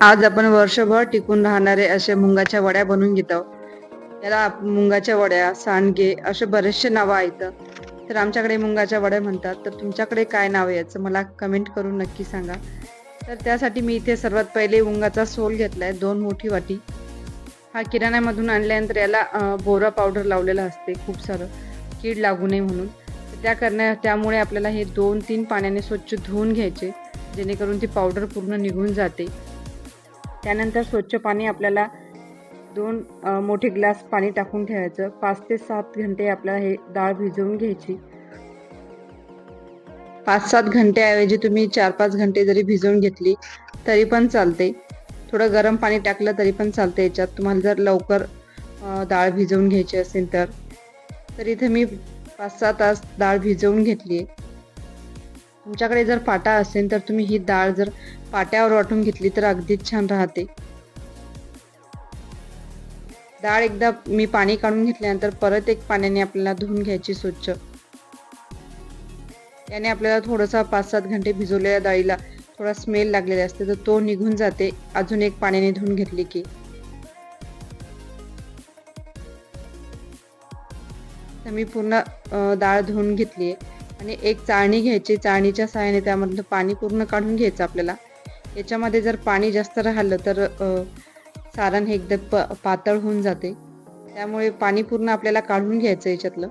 आज आपण वर्षभर टिकून राहणारे असे मुंगाच्या वड्या बनवून घेत. आहोत याला मुंगाच्या वड्या सांडगे असे बरेचसे नावं आहेत. तर आमच्याकडे मुंगाच्या वड्या म्हणतात. तर तुमच्याकडे काय नाव आहे याचं मला कमेंट करून नक्की सांगा. तर त्यासाठी मी इथे सर्वात पहिले मुंगाचा सोल घेतलाय दोन मोठी वाटी. हा किराण्यामधून आणल्यानंतर याला बोरा पावडर लावलेला असते खूप सारं. कीड लागू नये म्हणून. त्या करण्या त्यामुळे आपल्याला हे दोन तीन पाण्याने स्वच्छ धुवून घ्यायचे. जेणेकरून ती पावडर पूर्ण निघून जाते. त्यानंतर स्वच्छ पाणी आपल्याला दोन मोठे ग्लास पाणी टाकून ठेवायचं. पाच ते सात घंटे आपल्याला हे डाळ भिजवून घ्यायची. पाच सात घंट्याऐवजी तुम्ही चार पाच घंटे जरी भिजवून घेतली तरी पण चालते. थोडं गरम पाणी टाकलं तरी पण चालते याच्यात. तुम्हाला जर लवकर डाळ भिजवून घ्यायची असेल तर. तर इथे मी पाच सहा तास डाळ भिजवून घेतली आहे तुमच्याकडे जर पाटा असेल तर तुम्ही ही डाळ जर पाट्यावर वाटून घेतली तर अगदीच छान राहते. डाळ एकदा मी पाणी काढून घेतल्यानंतर परत एक पाण्याने आपल्याला धुवून घ्यायची स्वच्छ. त्याने आपल्याला थोडंसं पाच सात घंटे भिजवलेल्या डाळीला थोडा स्मेल लागलेला असते तर तो निघून जाते. अजून एक पाण्याने धुवून घेतली की. तर मी पूर्ण डाळ धुवून घेतली आहे आणि एक चाळणी घ्यायची चाळणीच्या सहाय्याने त्यामधलं पाणी पूर्ण काढून घ्यायचं आपल्याला. याच्यामध्ये जर पाणी जास्त राहिलं तर सारण हे एकदम प पातळ होऊन जाते. त्यामुळे पाणी पूर्ण आपल्याला काढून घ्यायचं याच्यातलं.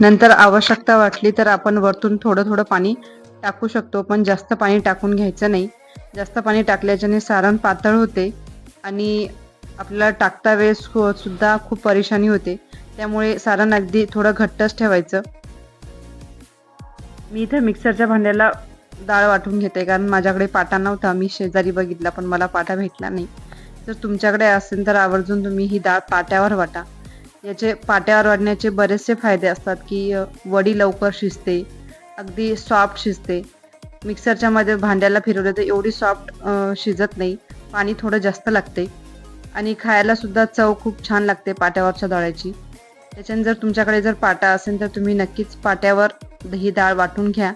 नंतर आवश्यकता वाटली तर आपण वरतून थोडं थोडं पाणी टाकू शकतो पण जास्त पाणी टाकून घ्यायचं नाही. जास्त पाणी टाकल्याच्याने सारण पातळ होते आणि आपल्याला टाकता वेळेस सुद्धा खूप परेशानी होते. त्यामुळे सारण अगदी थोडं घट्टच ठेवायचं. मी इथे मिक्सरच्या भांड्याला डाळ वाटून घेते कारण माझ्याकडे पाटा नव्हता. मी शेजारी बघितला पण मला पाटा भेटला नाही. जर तुमच्याकडे असेल तर आवर्जून तुम्ही ही डाळ पाट्यावर वाटा. याचे पाट्यावर वाढण्याचे बरेचसे फायदे असतात की वडी लवकर शिजते अगदी सॉफ्ट शिजते. मिक्सरच्या मध्ये भांड्याला फिरवलं तर एवढी सॉफ्ट शिजत नाही. पाणी थोडं जास्त लागते. आणि खायला सुद्धा चव खूप छान लागते पाट्यावरच्या डाळ्याची त्याच्याने जर तुमच्याकडे जर पाटा असेल तर तुम्ही नक्कीच पाट्यावर ही डाळ वाटून घ्या.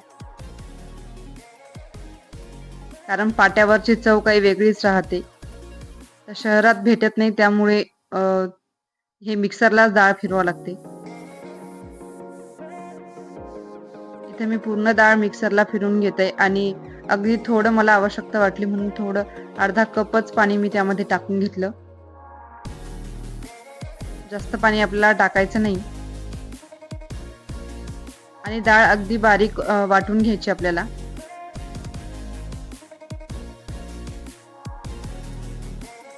कारण पाट्यावरची चव काही वेगळीच राहते. तर शहरात भेटत नाही त्यामुळे हे मिक्सरलाच डाळ फिरवावं लागते. इथे मी पूर्ण डाळ मिक्सरला फिरून घेते आणि अगदी थोडं मला आवश्यकता वाटली म्हणून थोडं अर्धा कपच पाणी मी त्यामध्ये टाकून घेतलं. जास्त पाणी आपल्याला टाकायचं नाही. आणि डाळ अगदी बारीक वाटून घ्यायची आपल्याला.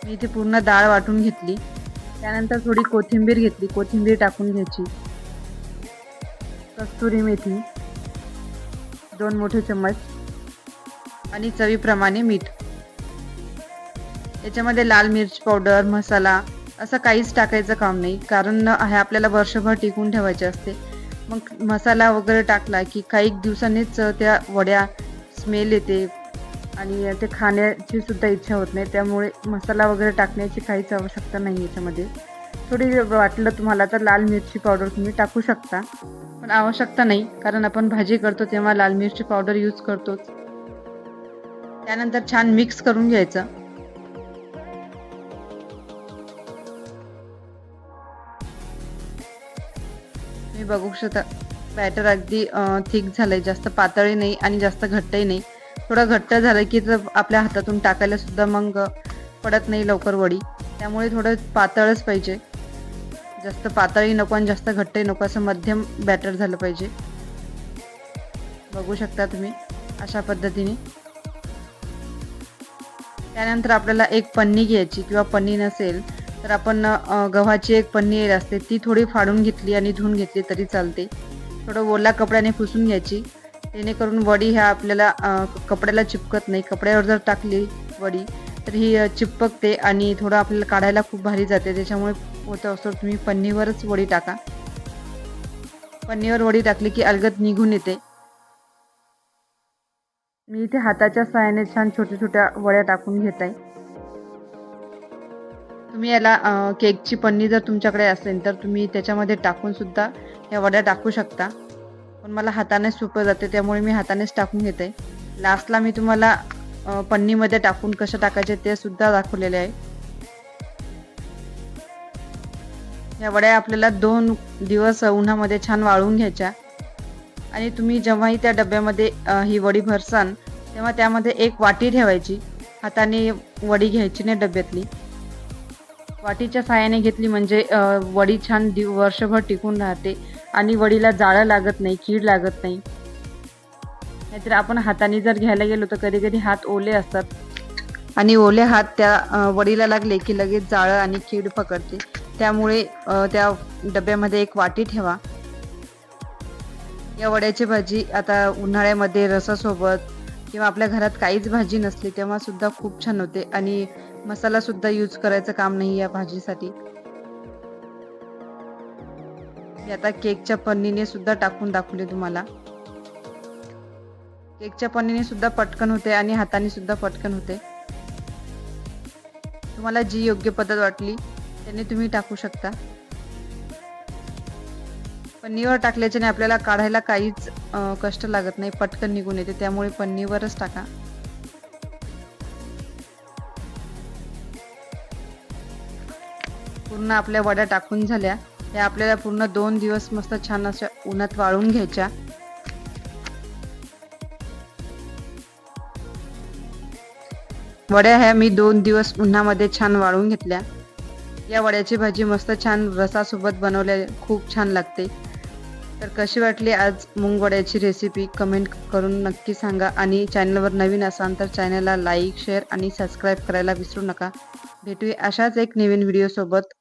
मी इथे पूर्ण डाळ वाटून घेतली. त्यानंतर थोडी कोथिंबीर घेतली. कोथिंबीर टाकून घ्यायची. कस्तुरी मेथी दोन मोठे चम्मच आणि चवीप्रमाणे मीठ. याच्यामध्ये लाल मिरच पावडर मसाला असं काहीच टाकायचं काम नाही. कारण हे आपल्याला वर्षभर टिकून ठेवायचे असते. मग मसाला वगैरे टाकला की काही दिवसांनीच त्या वड्या स्मेल येते. आणि ते खाण्याची सुद्धा इच्छा होत नाही. त्यामुळे मसाला वगैरे टाकण्याची काहीच आवश्यकता नाही याच्यामध्ये. थोडी वाटलं तुम्हाला तर लाल मिरची पावडर तुम्ही टाकू शकता. पण आवश्यकता नाही. कारण आपण भाजी करतो तेव्हा लाल मिरची पावडर यूज करतोच. त्यानंतर छान मिक्स करून घ्यायचं. तुम्ही बघू शकता. बॅटर अगदी थिक झालंय. जास्त पातळही नाही आणि जास्त घट्टही नाही. थोडं घट्ट झालं की तर आपल्या हातातून टाकायला सुद्धा मग पडत नाही लवकर वडी. त्यामुळे थोडं पातळच पाहिजे. जास्त पातळी नको आणि जास्त घट्टही नको असं मध्यम बॅटर झालं पाहिजे. बघू शकता तुम्ही अशा पद्धतीने. त्यानंतर आपल्याला एक पन्नी घ्यायची किंवा पन्नी नसेल तर आपण गव्हाची एक पन्नी असते ती थोडी फाडून घेतली आणि धुवून घेतली तरी चालते. थोडं ओला कपड्याने पुसून घ्यायची. जेणेकरून वडी ह्या आपल्याला कपड्याला चिपकत नाही. कपड्यावर जर टाकली वडी तर ही चिपकते आणि थोडं आपल्याला काढायला खूप भारी जाते. त्याच्यामुळे होतं असं तुम्ही पन्नीवरच वडी टाका. पन्नीवर वडी टाकली की अलगद निघून येते. मी इथे हाताच्या सहाय्याने छान छोट्या छोट्या वड्या टाकून घेत आहे. तुम्ही याला केकची पन्नी जर तुमच्याकडे असेल तर तुम्ही त्याच्यामध्ये टाकून सुद्धा या वड्या टाकू शकता. पण मला हाताने सोपं जाते त्यामुळे मी हातानेच टाकून घेते. लास्टला मी तुम्हाला पन्नीमध्ये टाकून कसं टाकायचे ते सुद्धा दाखवलेले आहे. या वड्या आपल्याला दोन दिवस उन्हामध्ये छान वाळवून घ्यायच्या. आणि तुम्ही जेव्हाही त्या डब्यामध्ये ही वडी भरसाल तेव्हा त्यामध्ये एक वाटी ठेवायची. हाताने वडी घ्यायची नाही डब्यातली. वाटीच्या साहाय्याने घेतली म्हणजे वडी छान दिव वर्षभर टिकून राहते आणि वडीला जाळं लागत नाही कीड लागत नाही. नाहीतर आपण हाताने जर घ्यायला गेलो तर कधी कधी हात ओले असतात. आणि ओले हात त्या वडीला लागले की लगेच जाळं आणि कीड पकडते. त्यामुळे त्या डब्यामध्ये एक वाटी ठेवा. या वड्याची भाजी आता उन्हाळ्यामध्ये रसासोबत किंवा आपल्या घरात काहीच भाजी नसली तेव्हा सुद्धा खूप छान होते. आणि मसाला सुद्धा यूज करायचं काम नाही या भाजीसाठी. आता केकच्या पन्नीने सुद्धा टाकून दाखवले तुम्हाला. केकच्या पन्नीने सुद्धा पटकन होते आणि हाताने सुद्धा पटकन होते. तुम्हाला जी योग्य पद्धत वाटली त्याने तुम्ही टाकू शकता. पन्नीवर टाकल्याच्याने आपल्याला काढायला काहीच कष्ट लागत नाही पटकन निघून येते. त्यामुळे पन्नीवरच टाका. पूर्ण आपल्या वड्या टाकून झाल्या. त्या आपल्याला पूर्ण दोन दिवस मस्त छान अशा उन्हात वाळून घ्यायच्या. वड्या ह्या मी दोन दिवस उन्हामध्ये छान वाळून घेतल्या. या वड्याची भाजी मस्त छान रसासोबत बनवल्या. खूप छान लागते. तर कशी वाटली आज मुंगवड्याची रेसिपी कमेंट करून नक्की सांगा आणि चॅनलवर नवीन असाल तर चॅनलला लाईक शेअर आणि सबस्क्राईब करायला विसरू नका. भेटूया अशाच एक नवीन व्हिडिओसोबत